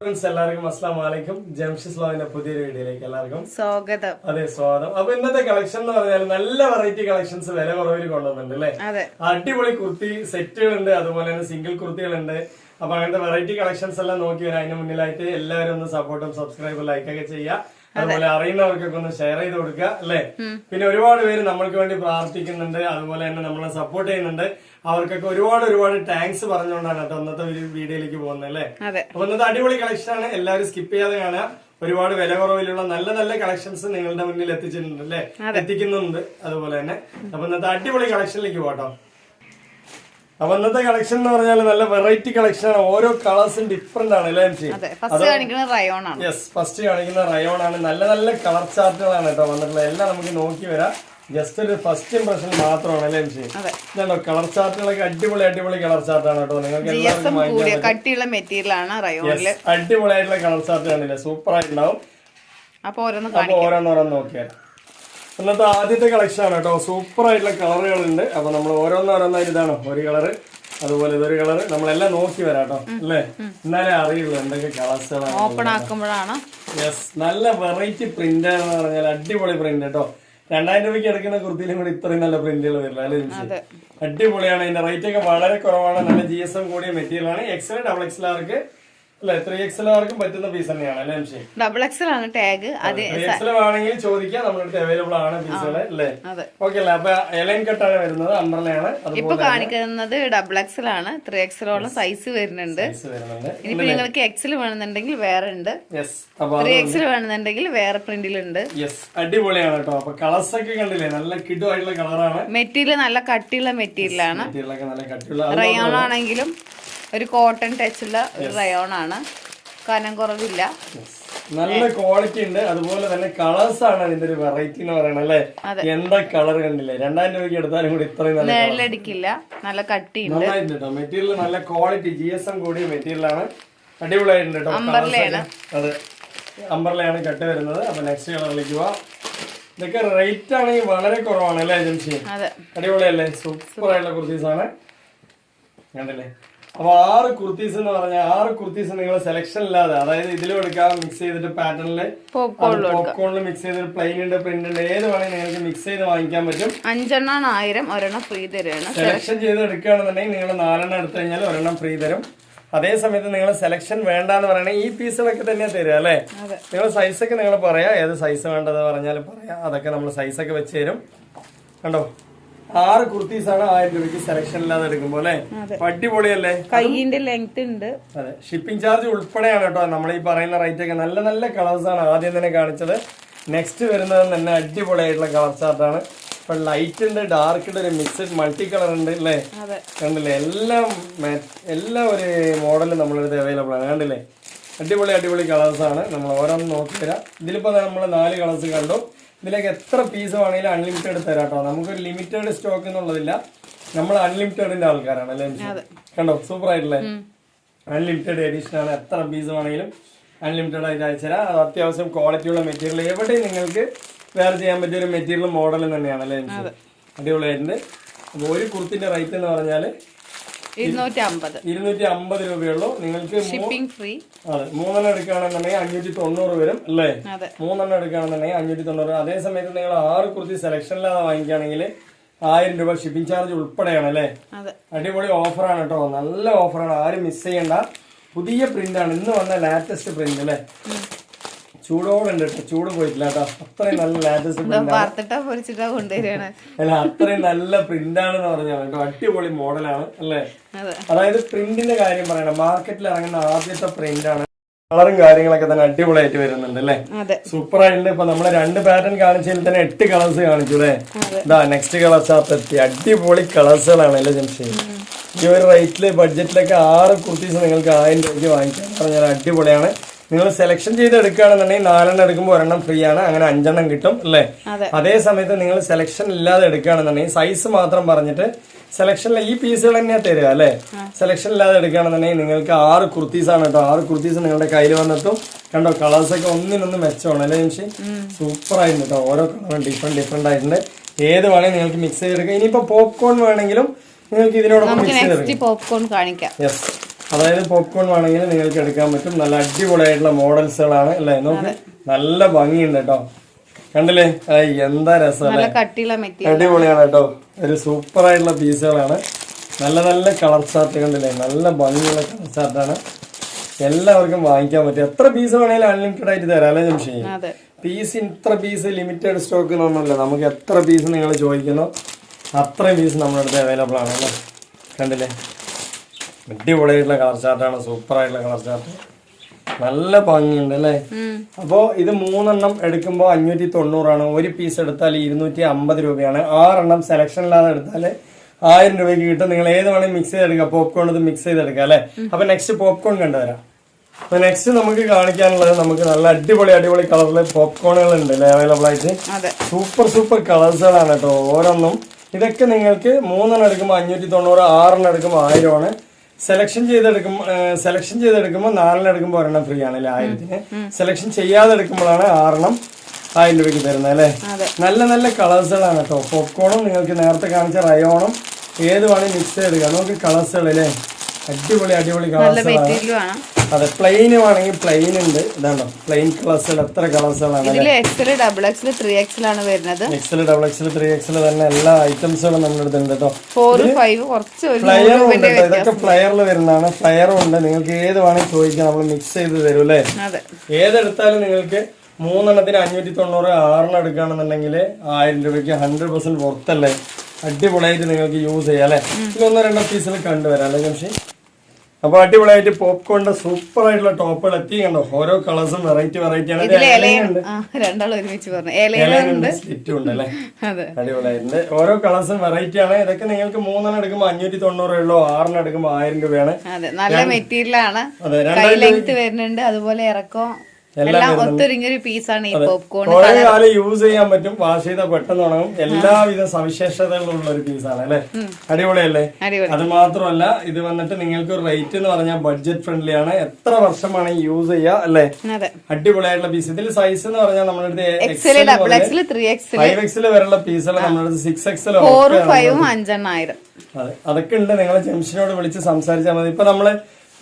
എല്ലാവർക്കും അസ്ലാം വലൈക്കും ജംഷിസ് ലോവിന്റെ പുതിയൊരു വീഡിയോയിലേക്ക് എല്ലാവർക്കും സ്വാഗതം. അതെ സ്വാഗതം. അപ്പൊ ഇന്നത്തെ കളക്ഷൻ എന്ന് പറഞ്ഞാൽ നല്ല വെറൈറ്റി കളക്ഷൻസ് വില കുറവിൽ കൊണ്ടുവന്നിട്ടുണ്ട് അല്ലേ? അടിപൊളി കുർത്തി സെറ്റുകളുണ്ട് അതുപോലെ തന്നെ സിംഗിൾ കുർത്തികളുണ്ട്. അപ്പൊ അങ്ങനത്തെ വെറൈറ്റി കളക്ഷൻസ് എല്ലാം നോക്കി വരാം അതിന് മുന്നിലായിട്ട് എല്ലാവരും ഒന്ന് സപ്പോർട്ടും സബ്സ്ക്രൈബും ലൈക്കൊക്കെ ചെയ്യുക. അതുപോലെ അറിയുന്നവർക്കൊക്കെ ഒന്ന് ഷെയർ ചെയ്ത് കൊടുക്കുക അല്ലെ? പിന്നെ ഒരുപാട് പേര് നമ്മൾക്ക് വേണ്ടി പ്രാർത്ഥിക്കുന്നുണ്ട് അതുപോലെ തന്നെ നമ്മളെ സപ്പോർട്ട് ചെയ്യുന്നുണ്ട്. അവർക്കൊക്കെ ഒരുപാട് ഒരുപാട് താങ്ക്സ് പറഞ്ഞുകൊണ്ടാണ് കേട്ടോ അന്നത്തെ ഒരു വീഡിയോയിലേക്ക് പോകുന്നത് അല്ലെ? അപ്പൊ ഇന്നത്തെ അടിപൊളി കളക്ഷൻ ആണ്. എല്ലാവരും സ്കിപ്പ് ചെയ്യാതെ കാണുക ഒരുപാട് വില കുറവിലുള്ള നല്ല നല്ല കളക്ഷൻസ് നിങ്ങളുടെ മുന്നിൽ എത്തിച്ചിട്ടുണ്ട് അല്ലെ? എത്തിക്കുന്നുണ്ട് അതുപോലെ തന്നെ. അപ്പൊ ഇന്നത്തെ അടിപൊളി കളക്ഷനിലേക്ക് പോട്ടോ അപ്പൊ ഇന്നത്തെ കളക്ഷൻ എന്ന് പറഞ്ഞാൽ നല്ല വെറൈറ്റി കളക്ഷൻ ആണ്. ഓരോ കളേഴ്സും ഡിഫറെന്റ് ആണ് അല്ലേ യെസ് ഫസ്റ്റ് കാണിക്കുന്ന റയോൺ ആണ്. നല്ല നല്ല കളർ ചാർട്ടുകളാണ് കേട്ടോ വന്നിട്ടുള്ളത്. എല്ലാം നമുക്ക് നോക്കി വരാം. ജസ്റ്റ് ഒരു ഫസ്റ്റ് ഇംപ്രഷൻ മാത്രമാണ് അല്ലേ എംസി അതെ. ഇതുണ്ടോ കളർ ചാർട്ടുകളൊക്കെ അടിപൊളി അടിപൊളി കളർ ചാർട്ടാണ് കേട്ടോ. നിങ്ങൾക്ക് എല്ലാവർക്കും കട്ടിയുള്ള മെറ്റീരിയൽ ആണ് റയോണിൽ Yes, അടിപൊളിയായിട്ടുള്ള കളർ ചാർട്ട് കാണില്ലേ സൂപ്പർ ആയിട്ടുണ്ടാവും. അപ്പൊ ഓരോന്ന് ഓരോന്ന് ഓരോന്നോരോന്ന് നോക്കിയാൽ ഇന്നത്തെ ആദ്യത്തെ കളക്ഷൻ ആണ് കേട്ടോ. സൂപ്പർ ആയിട്ടുള്ള കളറുകളുണ്ട്. അപ്പൊ നമ്മൾ ഓരോന്നോരോന്നായിട്ട് ഇതാണോ. ഒരു കളറ് അതുപോലെ ഇതൊരു കളറ്. നമ്മളെല്ലാം നോക്കി വരാം കേട്ടോ. അല്ലേ? എന്നാലേ അറിയുള്ളൂ എന്തൊക്കെ കളേഴ്സുകളാണ് ഓപ്പൺ ആക്കുമ്പോഴാണ്. യെസ് നല്ല വെറൈറ്റി പ്രിന്റ് എന്ന് പറഞ്ഞാൽ അടിപൊളി പ്രിന്റ് കേട്ടോ. രണ്ടായിരം രൂപയ്ക്ക് എടുക്കുന്ന കുർത്തിയിലും കൂടി ഇത്രയും നല്ല പ്രിന്റുകൾ വരില്ല? അല്ലേ അടിപൊളിയാണ്. ഇതിന്റെ റേറ്റ് ഒക്കെ വളരെ കുറവാണ്. നല്ല ജി എസ് എം കൂടിയ മെറ്റീരിയൽ ആണ്. എക്സൽ ഡബിൾ എക്സൽ ആർക്ക് ഡബിൾ എക്സൽ ആണ് ടാഗ് വേണമെങ്കിൽ ചോദിക്കാം നമ്മുടെ അവൈലബിൾ ആണ് വരുന്നത് അംബ്രലയാണ് ഇപ്പൊ കാണിക്കുന്നത് ഡബിൾ എക്സൽ ആണ് ത്രീ എക്സലോളം സൈസ് വരുന്നുണ്ട്. ഇനിയിപ്പോ നിങ്ങൾക്ക് എക്സൽ വേണമെന്നുണ്ടെങ്കിൽ വേറെ ഉണ്ട്. ത്രീ എക്സൽ വേണമെന്നുണ്ടെങ്കിൽ വേറെ പ്രിന്റിലുണ്ട് അടിപൊളിയാണ് കേട്ടോ. അപ്പൊ കളേഴ്സ് ഒക്കെ കണ്ടില്ലേ നല്ല കിടുവായിട്ടുള്ള കളറാണ് മെറ്റീരിയൽ നല്ല കട്ടിയുള്ള മെറ്റീരിയൽ ആണ്. റയോൺ ആണെങ്കിലും ഒരു കോട്ടൺ ടച്ച് ഉള്ള ഒരു റയോൺ ആണ്. കനം കുറവില്ല. നല്ല ക്വാളിറ്റി ഉണ്ട്. അതുപോലെ തന്നെ കളേഴ്സ് ആണ് അതിന്റെ ഒരു വെറൈറ്റി എന്ന് പറയണത് അല്ലേ? എന്താ കളർ കണ്ടില്ലേ? രണ്ടായിരം രൂപയ്ക്ക് എടുത്താലും കൂടി ഇത്രയും നല്ല നിഴലടിക്കില്ല നല്ല കട്ടി നന്നായിട്ടുണ്ട് കേട്ടോ മെറ്റീരിയൽ നല്ല ക്വാളിറ്റി ജി എസ് എം കൂടിയ മെറ്റീരിയൽ ആണ്. അടിപൊളിയായിട്ടുണ്ട് കേട്ടോ. അതെ. അമ്പർലയാണ് കട്ട് വരുന്നത്. അപ്പൊ നെക്സ്റ്റ് കളറിലേക്ക് പോവാം. ഇതൊക്കെ റേറ്റ് ആണെങ്കിൽ വളരെ കുറവാണ് അല്ലേ ഏജൻസി? അടിപൊളിയല്ലേ? സൂപ്പർ ആയിട്ടുള്ള കുർത്തീസ് ആണ് കണ്ടില്ലേ? അപ്പൊ ആറ് കുർത്തീസ് എന്ന് പറഞ്ഞാൽ ആറ് കുർത്തീസ് നിങ്ങൾ സെലക്ഷൻ ഇല്ലാതെ അതായത് ഇതിലും എടുക്കാം മിക്സ് ചെയ്തിട്ട് പാറ്റേണിൽ പോപ്കോൺ പോപ്കോണിൽ മിക്സ് ചെയ്തിട്ട് പ്ലെയിൻ ഉണ്ട് പ്രിന്റ് ഉണ്ട് ഏത് വേണമെങ്കിൽ നിങ്ങൾക്ക് മിക്സ് ചെയ്ത് വാങ്ങിക്കാൻ പറ്റും. അഞ്ചെണ്ണാണ് ആയിരം ഒരെണ്ണം ഫ്രീ തരുകയാണ് സെലക്ഷൻ ചെയ്ത് എടുക്കുകയാണെന്നുണ്ടെങ്കിൽ നിങ്ങൾ നാലെണ്ണം എടുത്തു കഴിഞ്ഞാൽ ഒരെണ്ണം ഫ്രീ തരും. അതേ സമയത്ത് നിങ്ങൾ സെലക്ഷൻ വേണ്ട എന്ന് പറയണേ ഈ പീസുകളൊക്കെ തന്നെ തരിക അല്ലേ? നിങ്ങൾ സൈസൊക്കെ നിങ്ങൾ പറയാം ഏത് സൈസ് വേണ്ടത് പറഞ്ഞാൽ പറയാം. അതൊക്കെ നമ്മൾ സൈസൊക്കെ വെച്ച് തരും. കണ്ടോ? ആറ് കുർത്തീസ് ആണ് ആയിരം രൂപയ്ക്ക് സെലക്ഷൻ ഇല്ലാതെ എടുക്കുമ്പോൾ അല്ലെ? അടിപൊളിയല്ലേ? കൈയിന്റെ ലെങ്ത് ഉണ്ട്. അതെ. ഷിപ്പിംഗ് ചാർജ് ഉൾപ്പെടെയാണ് കേട്ടോ. നമ്മൾ ഈ പറയുന്ന റേറ്റ് ഒക്കെ നല്ല നല്ല കളേഴ്സ് ആണ് ആദ്യം തന്നെ കാണിച്ചത്. നെക്സ്റ്റ് വരുന്നത് തന്നെ അടിപൊളിയായിട്ടുള്ള കളർ ചാർട്ടാണ് ഇപ്പൊ ലൈറ്റ് ഉണ്ട് ഡാർക്ക് ഉണ്ട് ഒരു മിക്സഡ് മൾട്ടി കളർ ഉണ്ട് അല്ലേ? കണ്ടില്ലേ? എല്ലാം എല്ലാ ഒരു മോഡലും നമ്മളടുത്ത് അവൈലബിൾ ആണ്. കണ്ടില്ലേ? അടിപൊളി അടിപൊളി കളേഴ്സ് ആണ്. നമ്മൾ ഓരോന്നും നോക്കി തരാം ഇതിലിപ്പോ നമ്മൾ നാല് കളേഴ്സ് കണ്ടു. ഇതിലേക്ക് എത്ര പീസ് വേണമെങ്കിലും അൺലിമിറ്റഡ് തരാം കേട്ടോ. നമുക്കൊരു ലിമിറ്റഡ് സ്റ്റോക്ക് എന്നുള്ളതില്ല. നമ്മൾ അൺലിമിറ്റഡിന്റെ ആൾക്കാരാണ് അല്ലേ കണ്ടോ? സൂപ്പർ ആയിട്ടില്ലേ അൺലിമിറ്റഡ് എഡിഷൻ ആണ് എത്ര പീസ് വേണമെങ്കിലും അൺലിമിറ്റഡ് ആയിട്ട് അയച്ചുതരാം അത് അത്യാവശ്യം ക്വാളിറ്റിയുള്ള മെറ്റീരിയൽ എവിടെയും നിങ്ങൾക്ക് വേറെ ചെയ്യാൻ പറ്റിയ ഒരു മെറ്റീരിയൽ മോഡൽ തന്നെയാണ് അല്ലേ അടിപൊളിയായിട്ടുണ്ട്. അപ്പോൾ ഒരു കുർത്തിന്റെ റേറ്റ് എന്ന് പറഞ്ഞാൽ ഇരുന്നൂറ്റി അമ്പത് രൂപയുള്ളൂ. നിങ്ങൾക്ക് ഷിപ്പിംഗ് ഫ്രീ അതെ മൂന്നെണ്ണം എടുക്കുകയാണെന്നുണ്ടെങ്കിൽ അഞ്ഞൂറ്റി തൊണ്ണൂറ് വരും അല്ലേ? മൂന്നെണ്ണം എടുക്കുകയാണെന്നുണ്ടെങ്കിൽ അഞ്ഞൂറ്റി തൊണ്ണൂറ് അതേ സമയത്ത് നിങ്ങൾ ആറ് കുർത്തി സെലക്ഷൻ ഇല്ലാതെ വാങ്ങിക്കുകയാണെങ്കിൽ ആയിരം രൂപ ഷിപ്പിംഗ് ചാർജ് ഉൾപ്പെടെയാണ് അല്ലേ? അടിപൊളി ഓഫറാണ് കേട്ടോ. നല്ല ഓഫറാണ്. ആരും മിസ് ചെയ്യണ്ട. പുതിയ പ്രിന്റ് ആണ്. ഇന്ന് വന്ന ലാറ്റസ്റ്റ് പ്രിന്റ് അല്ലേ? ചൂടോടുണ്ട് കേട്ടോ. ചൂട് പോയിട്ടില്ല കേട്ടോ. അത്രയും നല്ല ലാറ്റസ്റ്റ് പ്രിന്റ് വറുത്തിട്ടാ പൊരിച്ചിട്ടാ കൊണ്ടുവരികയാണ്. അല്ല അത്രയും നല്ല പ്രിന്റ് ആണെന്ന് പറഞ്ഞാൽ കേട്ടോ അടിപൊളി മോഡലാണ് അല്ലേ? അതെ. അതായത് പ്രിന്റിന്റെ കാര്യം പറയണം. മാർക്കറ്റിൽ ഇറങ്ങുന്ന ആദ്യത്തെ പ്രിന്റ് ആണ്. കളറും കാര്യങ്ങളൊക്കെ തന്നെ അടിപൊളിയായിട്ട് വരുന്നുണ്ട് അല്ലേ? സൂപ്പർ ആയിട്ടുണ്ട്. ഇപ്പൊ നമ്മൾ രണ്ട് പാറ്റേൺ കാണിച്ചതിൽ തന്നെ എട്ട് കളേഴ്സ് കാണിച്ചു അല്ലേ? ഇതാ നെക്സ്റ്റ് കളേഴ്സ് എത്തി. അടിപൊളി കളേഴ്സുകളാണ് അല്ലേ ജംഷി? ഈ ഒരു റേറ്റിൽ ബഡ്ജറ്റിലൊക്കെ ആറ് കുർത്തീസ് നിങ്ങൾക്ക് ആയിരം രൂപയ്ക്ക് വാങ്ങിക്കാൻ പറഞ്ഞാൽ അടിപൊളിയാണ്. നിങ്ങൾ സെലക്ഷൻ ചെയ്ത് എടുക്കുകയാണെന്നുണ്ടെങ്കിൽ നാലെണ്ണം എടുക്കുമ്പോൾ ഒരെണ്ണം ഫ്രീ ആണ്. അങ്ങനെ അഞ്ചെണ്ണം കിട്ടും അല്ലേ? അതേ. സമയത്ത് നിങ്ങൾ സെലക്ഷൻ ഇല്ലാതെ എടുക്കുകയാണെന്നുണ്ടെങ്കിൽ സൈസ് മാത്രം പറഞ്ഞിട്ട് സെലക്ഷനിൽ ഈ പീസുകൾ തന്നെയാ തരിക അല്ലേ? സെലക്ഷൻ ഇല്ലാതെ എടുക്കുകയാണെന്നുണ്ടെങ്കിൽ നിങ്ങൾക്ക് ആറ് കുർത്തീസ് ആണ് കേട്ടോ. ആറ് കുർത്തീസ് നിങ്ങളുടെ കയ്യിൽ വന്നിട്ടും കണ്ടോ കളേഴ്സ് ഒക്കെ ഒന്നിനൊന്ന് മെച്ചമാണ് അല്ലേ ജംഷി? സൂപ്പർ ആയിരുന്നു കേട്ടോ. ഓരോ കളറും ഡിഫറെന്റ് ഡിഫറെന്റ് ആയിട്ടുണ്ട്. ഏത് വേണമെങ്കിൽ നിങ്ങൾക്ക് മിക്സ് ചെയ്തെടുക്കാം. ഇനിയിപ്പോ പോപ്കോൺ വേണമെങ്കിലും നിങ്ങൾക്ക് ഇതിനോടൊപ്പം മിക്സ് ചെയ്തെടുക്കാം. പോപ്കോൺ കാണിക്കാം. യെസ് അതായത് പോപ്കോൺ വേണമെങ്കിൽ നിങ്ങൾക്ക് എടുക്കാൻ പറ്റും. നല്ല അടിപൊളിയായിട്ടുള്ള മോഡൽസുകളാണ് അല്ലേ? നോക്ക് നല്ല ഭംഗിയുണ്ട് കേട്ടോ കണ്ടില്ലേ? എന്താ രസം നല്ല കട്ടിയുള്ള മെറ്റീരിയൽ. അടിപൊളിയാണ് കേട്ടോ ഒരു സൂപ്പർ ആയിട്ടുള്ള പീസുകളാണ്. നല്ല നല്ല കളർ ചാർട്ട് കണ്ടില്ലേ? നല്ല ഭംഗിയുള്ള കളർ ചാർട്ടാണ് എല്ലാവർക്കും വാങ്ങിക്കാൻ പറ്റും. എത്ര പീസ് വേണമെങ്കിലും അൺലിമിറ്റഡ് ആയിട്ട് തരാം അല്ലേ ജംഷി? പീസ് ഇത്ര പീസ് ലിമിറ്റഡ് സ്റ്റോക്ക് എന്നൊന്നുമില്ല നമുക്ക് എത്ര പീസ് നിങ്ങൾ ചോദിക്കുന്നോ അത്രയും പീസ് നമ്മുടെ അടുത്ത് അവൈലബിൾ ആണല്ലോ കണ്ടില്ലേ? അടിപൊളിയായിട്ടുള്ള കളർ ചാർട്ടാണ് സൂപ്പർ ആയിട്ടുള്ള കളർ ചാർട്ട് നല്ല ഭംഗിയുണ്ട് അല്ലേ? അപ്പോ ഇത് മൂന്നെണ്ണം എടുക്കുമ്പോൾ അഞ്ഞൂറ്റി തൊണ്ണൂറാണ് ഒരു പീസ് എടുത്താൽ ഇരുന്നൂറ്റി അമ്പത് രൂപയാണ്. ആറെണ്ണം സെലക്ഷനില്ലാതെ എടുത്താൽ ആയിരം രൂപയ്ക്ക് കിട്ടും. നിങ്ങൾ ഏത് വേണേലും മിക്സ് ചെയ്തെടുക്കാം. പോപ്കോൺ ഇത് മിക്സ് ചെയ്തെടുക്കാം അല്ലേ? അപ്പൊ നെക്സ്റ്റ് പോപ്കോൺ കണ്ടുവരാം. അപ്പൊ നെക്സ്റ്റ് നമുക്ക് കാണിക്കാനുള്ളത് നമുക്ക് നല്ല അടിപൊളി അടിപൊളി കളറിലെ പോപ്കോണുകൾ ഉണ്ട് അല്ലേ? അവൈലബിൾ ആയിട്ട്. സൂപ്പർ സൂപ്പർ കളേഴ്സുകളാണ് കേട്ടോ ഓരോന്നും. ഇതൊക്കെ നിങ്ങൾക്ക് മൂന്നെണ്ണം എടുക്കുമ്പോൾ അഞ്ഞൂറ്റി തൊണ്ണൂറ് ആറെണ്ണം എടുക്കുമ്പോൾ ആയിരമാണ്. സെലക്ഷൻ ചെയ്തെടുക്കുമ്പോൾ സെലക്ഷൻ ചെയ്തെടുക്കുമ്പോൾ നാലെണ്ണം എടുക്കുമ്പോൾ ഒരെണ്ണം ഫ്രീ ആണ് അല്ലേ ആയിരത്തിന്? സെലക്ഷൻ ചെയ്യാതെ എടുക്കുമ്പോഴാണ് ആറെണ്ണം ആയിരം രൂപയ്ക്ക് തരുന്നത് അല്ലേ? നല്ല നല്ല കളേഴ്സുകളാണ് കേട്ടോ പോപ്കോണും നിങ്ങൾക്ക് നേരത്തെ കാണിച്ച റയോണും ഏത് വേണമെങ്കിൽ മിക്സ് ചെയ്തെടുക്കാം. നമുക്ക് കളേഴ്സുകൾ അല്ലേ? അടിപൊളി അടിപൊളി കളേഴ്സുകളാണ് അതെ പ്ലെയിൻ വേണമെങ്കിൽ പ്ലെയിൻ ഉണ്ട്. ഇതാണോ? പ്ലെയിൻ കളേഴ്സുകൾ എത്ര കളേഴ്സുകളാണ് ഇതിൽ XL double XL three XL ആണ് വരുന്നത്. XL double XL three XL തന്നെ എല്ലാ ഐറ്റംസുകളും നമ്മുടെ അടുത്ത് ഉണ്ട് കേട്ടോ. ഫോർ ഫൈവ് കുറച്ച് ഒരു ഫ്ലയറും ഉണ്ട് ഇതൊക്കെ ഫ്ലയറിൽ വരുന്നതാണ്. ഫ്ലയറും ഉണ്ട്. നിങ്ങൾക്ക് ഏത് വേണമെങ്കിൽ ചോദിക്കാം. നമ്മൾ മിക്സ് ചെയ്ത് തരും അല്ലേ? ഏതെടുത്താലും നിങ്ങൾക്ക് മൂന്നെണ്ണത്തിന് അഞ്ഞൂറ്റി തൊണ്ണൂറ് ആറെണ്ണം എടുക്കുകയാണെന്നുണ്ടെങ്കിൽ ആയിരം രൂപയ്ക്ക് ഹൺഡ്രഡ് പെർസെന്റ് പുറത്തല്ലേ അടിപൊളിയായിട്ട് നിങ്ങൾക്ക് യൂസ് ചെയ്യാം അല്ലേ? ഒന്നോ രണ്ടോ പീസിൽ കണ്ടുവരാം അല്ലേ ജംഷി അപ്പൊ അടിപൊളിയായിട്ട് പോപ്കോണിന്റെ സൂപ്പർ ആയിട്ടുള്ള ടോപ്പുകൾ എത്തി കണ്ടോ ഓരോ കളേഴ്സും വെറൈറ്റി വെറൈറ്റി ആണ്. അടിപൊളിയായിട്ടുണ്ട്. ഓരോ കളേഴ്സും വെറൈറ്റി ആണ്. ഇതൊക്കെ നിങ്ങൾക്ക് മൂന്നെണ്ണം എടുക്കുമ്പോൾ അഞ്ഞൂറ്റി തൊണ്ണൂറ് ഉള്ളൂ ആറെണ്ണം എടുക്കുമ്പോൾ ആയിരം രൂപയാണ്. നല്ല മെറ്റീരിയൽ ആണ്. അതെ രണ്ടായിരം വരുന്നുണ്ട്. അതുപോലെ ഇറക്കം എല്ലാം ഒത്തൊരുങ്ങിയൊരു പീസാണ് ഈ പോപ്കോൺ കുറെ കാലം യൂസ് ചെയ്യാൻ പറ്റും. വാഷ് ചെയ്താൽ പെട്ടെന്ന് ഉണങ്ങും. എല്ലാവിധ സവിശേഷതകളുള്ള ഒരു പീസാണ് അല്ലെ? അടിപൊളിയല്ലേ? അടിപൊളി. അത് മാത്രമല്ല ഇത് വന്നിട്ട് നിങ്ങൾക്ക് റേറ്റ് എന്ന് പറഞ്ഞാൽ ബഡ്ജറ്റ് ഫ്രണ്ട്ലി ആണ്. എത്ര വർഷമാണ് യൂസ് ചെയ്യുക അല്ലെ? അടിപൊളിയായിട്ടുള്ള പീസ് ഇതിൽ സൈസ് എന്ന് പറഞ്ഞാൽ നമ്മുടെ അടുത്ത് ഫൈവ് എക്സിൽ വരെയുള്ള പീസുകൾ നമ്മുടെ അടുത്ത് സിക്സ് എക്സൽ ഫോറും ഫൈവും അഞ്ചെണ്ണായിരം. അതെ. അതൊക്കെ ഉണ്ട്. നിങ്ങൾ ജംഷനോട് വിളിച്ച് സംസാരിച്ചാൽ മതി. ഇപ്പൊ നമ്മൾ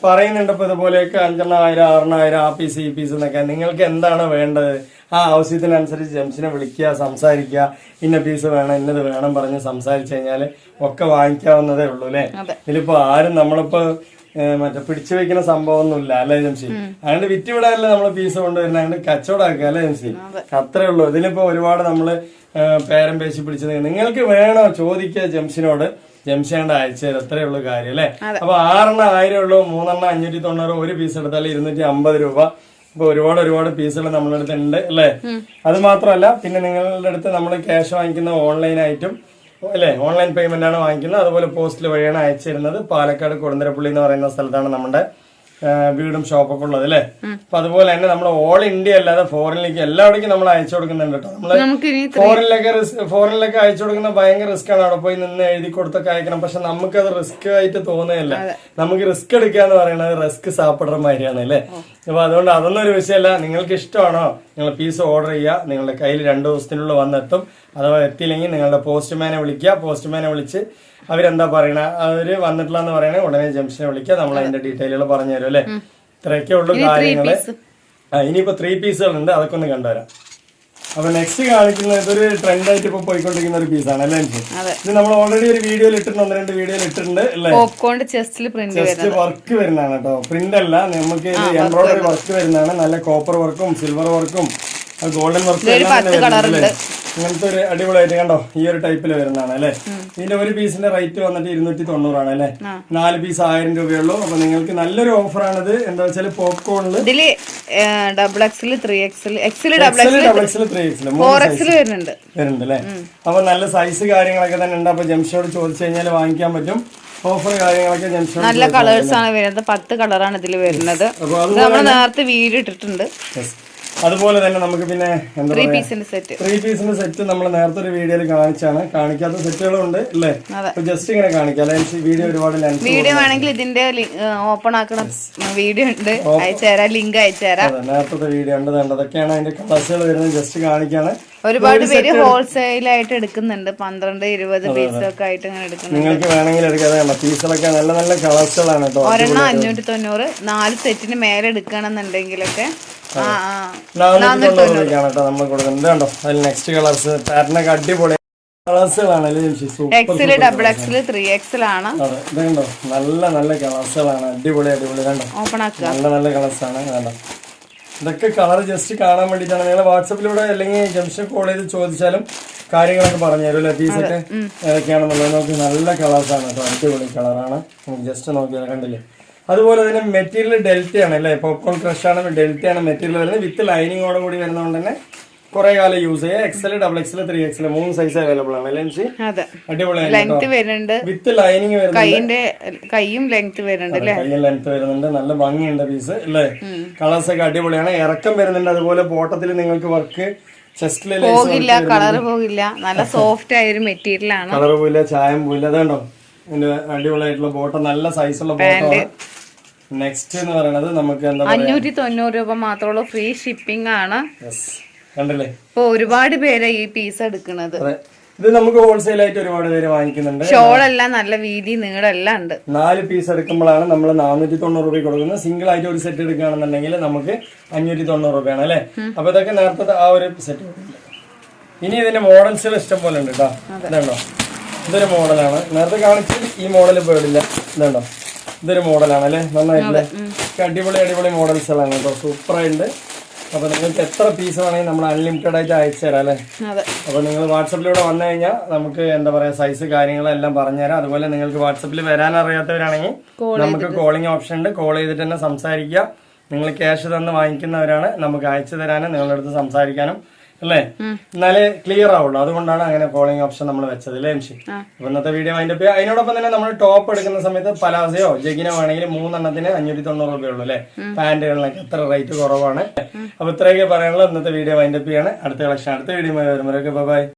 പറയുന്നുണ്ട് ഇപ്പൊ ഇതുപോലെയൊക്കെ അഞ്ചെണ്ണായിരം ആറെണ്ണായിരം ആ പീസ് ഈ പീസ് എന്നൊക്കെ. നിങ്ങൾക്ക് എന്താണ് വേണ്ടത്? ആ ആവശ്യത്തിനനുസരിച്ച് ജംസിനെ വിളിക്കുക സംസാരിക്കുക. ഇന്ന പീസ് വേണം ഇന്നത് വേണം പറഞ്ഞ് സംസാരിച്ചു കഴിഞ്ഞാൽ ഒക്കെ വാങ്ങിക്കാവുന്നതേ ഉള്ളൂ അല്ലെ? ഇതിലിപ്പോൾ ഇതിലിപ്പോ ആരും നമ്മളിപ്പോ ഏഹ്, മറ്റേ പിടിച്ചു വെക്കുന്ന സംഭവമൊന്നുമില്ല അല്ലേ ജംഷി അതുകൊണ്ട് വിറ്റുവിടാനല്ലേ നമ്മൾ പീസ് കൊണ്ടുവരുന്നത്. അതുകൊണ്ട് കച്ചവടമാക്കുക അല്ലേ ജംസി? അത്രേ ഉള്ളൂ. ഇതിലിപ്പോ ഒരുപാട് നമ്മൾ പേരം പേശി പിടിച്ചത്. നിങ്ങൾക്ക് വേണോ ചോദിക്കുക ജംഷിനോട് ജംഷേണ്ട അയച്ചത് ഉള്ളൂ കാര്യം അല്ലേ? അപ്പൊ ആറെണ്ണം ആയിരം ഉള്ളൂ മൂന്നെണ്ണം അഞ്ഞൂറ്റി തൊണ്ണൂറ് ഒരു പീസ് എടുത്താൽ ഇരുന്നൂറ്റി അമ്പത് രൂപ. അപ്പൊ ഒരുപാട് ഒരുപാട് പീസുകൾ നമ്മുടെ അടുത്ത് ഉണ്ട് അല്ലേ? അത് മാത്രമല്ല പിന്നെ നിങ്ങളുടെ അടുത്ത് നമ്മൾ ക്യാഷ് വാങ്ങിക്കുന്ന ഓൺലൈൻ ഓൺലൈനായിട്ടും അല്ലേ? ഓൺലൈൻ പേയ്മെന്റ് ആണ് വാങ്ങിക്കുന്നത്. അതുപോലെ പോസ്റ്റിൽ വഴിയാണ് അയച്ചിരുന്നത്. പാലക്കാട് കൊടുന്തരപ്പള്ളി എന്ന് പറയുന്ന സ്ഥലത്താണ് നമ്മുടെ വീടും ഷോപ്പൊക്കെ ഉള്ളത് അല്ലേ? അപ്പൊ അതുപോലെ തന്നെ നമ്മൾ ഓൾ ഇന്ത്യ അല്ലാതെ ഫോറിനിലേക്ക് എല്ലാവിടേക്കും നമ്മൾ അയച്ചു കൊടുക്കുന്നുണ്ട് കേട്ടോ നമ്മൾ ഫോറിനിലൊക്കെ ഫോറിനിലൊക്കെ അയച്ചു കൊടുക്കുന്ന ഭയങ്കര റിസ്ക് ആണ്. അവിടെ പോയി നിന്ന് എഴുതി കൊടുത്തൊക്കെ അയക്കണം. പക്ഷെ നമുക്ക് അത് റിസ്ക് ആയിട്ട് തോന്നുകയല്ല. നമുക്ക് റിസ്ക് എടുക്കുക എന്ന് പറയുന്നത് റിസ്ക് സാപ്പിടുന്ന മാതിരിയാണ് അല്ലേ? അപ്പൊ അതുകൊണ്ട് അതൊന്നും ഒരു വിഷയമല്ല നിങ്ങൾക്ക് ഇഷ്ടമാണോ? നിങ്ങൾ പീസ് ഓർഡർ ചെയ്യുക. നിങ്ങളുടെ കയ്യിൽ രണ്ടു ദിവസത്തിനുള്ളിൽ വന്നെത്തും. അഥവാ എത്തിയില്ലെങ്കിൽ നിങ്ങളുടെ പോസ്റ്റ്മാനെ വിളിക്കുക. പോസ്റ്റ്മാനെ വിളിച്ച് അവരെന്താ പറയണ? അവർ വന്നിട്ടില്ല പറയണ ഉടനെ ജംഷനെ വിളിക്കുക നമ്മൾ അതിന്റെ ഡീറ്റെയിലുകൾ പറഞ്ഞു തരും അല്ലേ? ഇത്രയൊക്കെ ഉള്ളു കാര്യങ്ങൾ. ആ ഇനിയിപ്പോ ത്രീ പീസുകൾ ഉണ്ട്. അതൊക്കെ ഒന്ന് കണ്ടുവരാം. അപ്പൊ നെക്സ്റ്റ് കാണിക്കുന്നത് ഇതൊരു ട്രെൻഡ് ആയിട്ട് ഇപ്പൊ പോയിക്കൊണ്ടിരിക്കുന്ന ഒരു പീസാണ് അല്ലേ ഇത് നമ്മൾ ഓൾറെഡി ഒരു വീഡിയോയിൽ ഇട്ടിട്ടുണ്ട്. ഒന്ന് രണ്ട് വീഡിയോയിൽ ഇട്ടിട്ടുണ്ട് അല്ലേ? ചെസ്റ്റിൽ പ്രിന്റ് ജസ്റ്റ് വർക്ക് വരുന്നതാണ് കേട്ടോ. പ്രിന്റ് അല്ല നമുക്ക് എംബ്രോയിഡറി വർക്ക് വരുന്നതാണ്. നല്ല കോപ്പർ വർക്കും സിൽവർ വർക്കും ഗോൾഡൻ വർക്കും ഇങ്ങനത്തെ ഒരു അടിപൊളിയായിട്ട് കണ്ടോ? ഈ ഒരു ടൈപ്പിൽ വരുന്നതാണ് അല്ലേ? ഇതിന്റെ ഒരു പീസിന്റെ റേറ്റ് വന്നിട്ട് ഇരുന്നൂറ്റി തൊണ്ണൂറാണ് അല്ലേ നാല് പീസ് ആയിരം രൂപയുള്ളൂ. അപ്പൊ നിങ്ങൾക്ക് നല്ലൊരു ഓഫറാണിത് എന്താ വെച്ചാൽ പോപ്കോണിൽ ഇതിൽ ഡബിൾ എക്സിൽ ത്രീ എക്സിൽ എക്സിൽ ഡബിൾ എക്സിൽ എക്സൽ ത്രീ വരുന്നുണ്ട്. വരുന്നുണ്ട്. അല്ലേ? അപ്പൊ നല്ല സൈസ് കാര്യങ്ങളൊക്കെ തന്നെ ഉണ്ട്. അപ്പൊ ജംഷോട് ചോദിച്ചു കഴിഞ്ഞാൽ വാങ്ങിക്കാൻ പറ്റും. ഓഫർ കാര്യങ്ങളൊക്കെ ജംഷോട് നല്ല കളേഴ്സ് ആണ് വരുന്നത്. പത്ത് കളറാണ് ഇതിൽ വരുന്നത്. നമ്മൾ നേരത്തെ വീഡിയോ ഇട്ടിട്ടുണ്ട്. അതുപോലെ തന്നെ നമുക്ക് പിന്നെ എന്താ ത്രീ പീസിന്റെ സെറ്റ് ത്രീ പീസിന്റെ സെറ്റ് നമ്മൾ നേരത്തെ ഒരു വീഡിയോയിൽ കാണിച്ചാണ്. കാണിക്കാത്ത സെറ്റുകളും ഉണ്ട് അല്ലേ. ജസ്റ്റ് ഇങ്ങനെ കാണിക്കാം. ലെൻസ് വീഡിയോ ഒരുപാട് ലെൻസ് വീഡിയോ വേണമെങ്കിൽ ഇതിന്റെ ഓപ്പൺ ആക്കണം വീഡിയോ ഉണ്ട്. അയച്ചുതരാം ലിങ്ക് അയച്ചുതരാം നേരത്തെ വീഡിയോ ഉണ്ട്. അതൊക്കെയാണ് അതിന്റെ കളേഴ്സുകൾ വരുന്നത്. ജസ്റ്റ് കാണിക്കാണ്. ഒരുപാട് പേര് ഹോൾസെയിലായിട്ട് എടുക്കുന്നുണ്ട്. പന്ത്രണ്ട് ഇരുപത് പീസൊക്കെ ആയിട്ട് ഇങ്ങനെ എടുക്കുന്നുണ്ട്. നിങ്ങൾക്ക് വേണമെങ്കിൽ എടുക്കാതെ പീസുകളൊക്കെ നല്ല നല്ല കളേഴ്സുകളാണ് ഒരെണ്ണം അഞ്ഞൂറ്റി തൊണ്ണൂറ് നാല് സെറ്റിന് മേലെ എടുക്കണമെന്നുണ്ടെങ്കിലൊക്കെ കേട്ടോ നമ്മൾ കൊടുക്കുന്നത്. കണ്ടോ? അതിൽ നെക്സ്റ്റ് കളേഴ്സ് അടിപൊളി. കളേഴ്സുകളാണ് ഡബിൾ എക്സിൽ ത്രീ എക്സിലാണ് അതെ ഇത് കണ്ടോ? നല്ല നല്ല കളേഴ്സുകളാണ് അടിപൊളി അടിപൊളി. കണ്ടോ? നല്ല നല്ല കളേഴ്സാണ് കണ്ടോ? ഇതൊക്കെ കളർ ജസ്റ്റ് കാണാൻ വേണ്ടിയിട്ടാണ്. നിങ്ങൾ വാട്സപ്പിലൂടെ അല്ലെങ്കിൽ ജംഷൻ കോൾ ചെയ്ത് ചോദിച്ചാലും കാര്യങ്ങളൊക്കെ പറഞ്ഞു തരും അല്ലേ? പീസൊക്കെ ഏതൊക്കെയാണെന്നുള്ളത് നോക്കി. നല്ല കളേഴ്സാണ് കേട്ടോ. അടിപൊളി കളറാണ് നമുക്ക് ജസ്റ്റ് നോക്കിയാൽ കണ്ടില്ലേ? അതുപോലെ തന്നെ മെറ്റീരിയൽ ഡെൽറ്റയാണ് അല്ലേ? പോപ്കോൺ ക്രഷാണ് ആണ് ഡെൽറ്റയാണ് മെറ്റീരിയൽ വരുന്നത്. വിത്ത് ലൈനിങ്ങോട് കൂടി വരുന്നതുകൊണ്ട് തന്നെ കുറെ കാലം യൂസ് ചെയ്യാം. XL double XL three XL മൂന്ന് സൈസ് അവൈലബിൾ ആണ്. അല്ലേ അടിപൊളിയാണ് വരുന്നുണ്ട്. വിത്ത് ലൈനിങ് കൈയിന്റെ കൈയും ലെങ്ത് വരുന്നുണ്ട് ലെങ്ത് വരുന്നുണ്ട്. നല്ല ഭംഗിയുണ്ട് പീസ് അല്ലേ? കളേഴ്സ് ഒക്കെ അടിപൊളിയാണ്. ഇറക്കം വരുന്നുണ്ട്. അതുപോലെ ബോട്ടത്തിൽ നിങ്ങൾക്ക് വർക്ക് പോകില്ല കളർ പോകില്ല. നല്ല സോഫ്റ്റ് ആയ ഒരു മെറ്റീരിയൽ ആണ്. കളർ പോയില്ല ചായം പോയില്ല അതുണ്ടോ ഇതിന്റെ അടിപൊളിയായിട്ടുള്ള ബോട്ടം നല്ല സൈസുള്ള ബോട്ടമാണ് നെക്സ്റ്റ് എന്ന് പറയുന്നത് നമുക്ക് എന്താ അഞ്ഞൂറ്റി തൊണ്ണൂറ് രൂപ മാത്രമുള്ള ഫ്രീ ഷിപ്പിംഗ് ആണ്. കണ്ടല്ലേ? ഇപ്പൊ ഒരുപാട് പേര് ഈ പീസ് എടുക്കുന്നത്. ഇത് നമുക്ക് ഹോൾസെയിൽ ആയിട്ട് ഒരുപാട് പേര് വാങ്ങിക്കുന്നുണ്ട്. ഷോളെല്ലാം നല്ല വീതി നീളെല്ലാം ഉണ്ട്. നാല് പീസ് എടുക്കുമ്പോഴാണ് നമ്മൾ നാനൂറ്റി തൊണ്ണൂറ് രൂപ കൊടുക്കുന്നത്. സിംഗിൾ ആയിട്ട് ഒരു സെറ്റ് എടുക്കുകയാണെന്നുണ്ടെങ്കിൽ നമുക്ക് അഞ്ഞൂറ്റി തൊണ്ണൂറ് രൂപയാണ് അല്ലേ? അപ്പൊ ഇതൊക്കെ നേരത്തെ ആ ഒരു സെറ്റ് ഇനി ഇതിന്റെ മോഡൽസുകൾ ഇഷ്ടം പോലെ ഉണ്ട് കേട്ടോ ഇതുണ്ടോ? ഇതൊരു മോഡലാണ് നേരത്തെ കാണിച്ചത് ഈ മോഡൽ പേടില്ല ഇതുണ്ടോ? ഇതൊരു മോഡലാണ് അല്ലേ നന്നായിട്ടില്ലേ അടിപൊളി അടിപൊളി മോഡൽസുകളാണ് കേട്ടോ. സൂപ്പർ ആയിട്ട് അപ്പൊ നിങ്ങൾക്ക് എത്ര പീസ് വേണമെങ്കിൽ നമ്മൾ അൺലിമിറ്റഡ് ആയിട്ട് അയച്ചു തരാം അല്ലേ? അപ്പൊ നിങ്ങൾ വാട്സപ്പിലൂടെ വന്നു കഴിഞ്ഞാൽ നമുക്ക് എന്താ പറയാ സൈസ് കാര്യങ്ങളെല്ലാം പറഞ്ഞുതരാം അതുപോലെ നിങ്ങൾക്ക് വാട്സപ്പിൽ വരാൻ അറിയാത്തവരാണെങ്കിൽ നമുക്ക് കോളിംഗ് ഓപ്ഷൻ ഉണ്ട്. കോൾ ചെയ്തിട്ട് തന്നെ സംസാരിക്കുക. നിങ്ങൾ ക്യാഷ് തന്ന് വാങ്ങിക്കുന്നവരാണ്. നമുക്ക് അയച്ചു തരാനും നിങ്ങളുടെ അടുത്ത് സംസാരിക്കാനും അല്ലേ? എന്നാലേ ക്ലിയർ ആവുള്ളൂ. അതുകൊണ്ടാണ് അങ്ങനെ കോളിംഗ് ഓപ്ഷൻ നമ്മൾ വെച്ചത് അല്ലേ എംഷി? അപ്പൊ ഇന്നത്തെ വീഡിയോ അതിന്റെ അതിനോടൊപ്പം തന്നെ നമ്മൾ ടോപ്പ് എടുക്കുന്ന സമയത്ത് പലാസയോ ജഗിനോ ആണെങ്കിൽ മൂന്നെണ്ണത്തിന് അഞ്ഞൂറ്റി തൊണ്ണൂറ് രൂപയുള്ളൂ അല്ലേ? പാന്റുകളിലൊക്കെ എത്ര റേറ്റ് കുറവാണ്. അപ്പൊ ഇത്രയൊക്കെ പറയാനുള്ള ഇന്നത്തെ വീഡിയോ അതിന്റെ ആണ് അടുത്ത കളക്ഷൻ അടുത്ത വീഡിയോ വരുമ്പോഴൊക്കെ ബൈ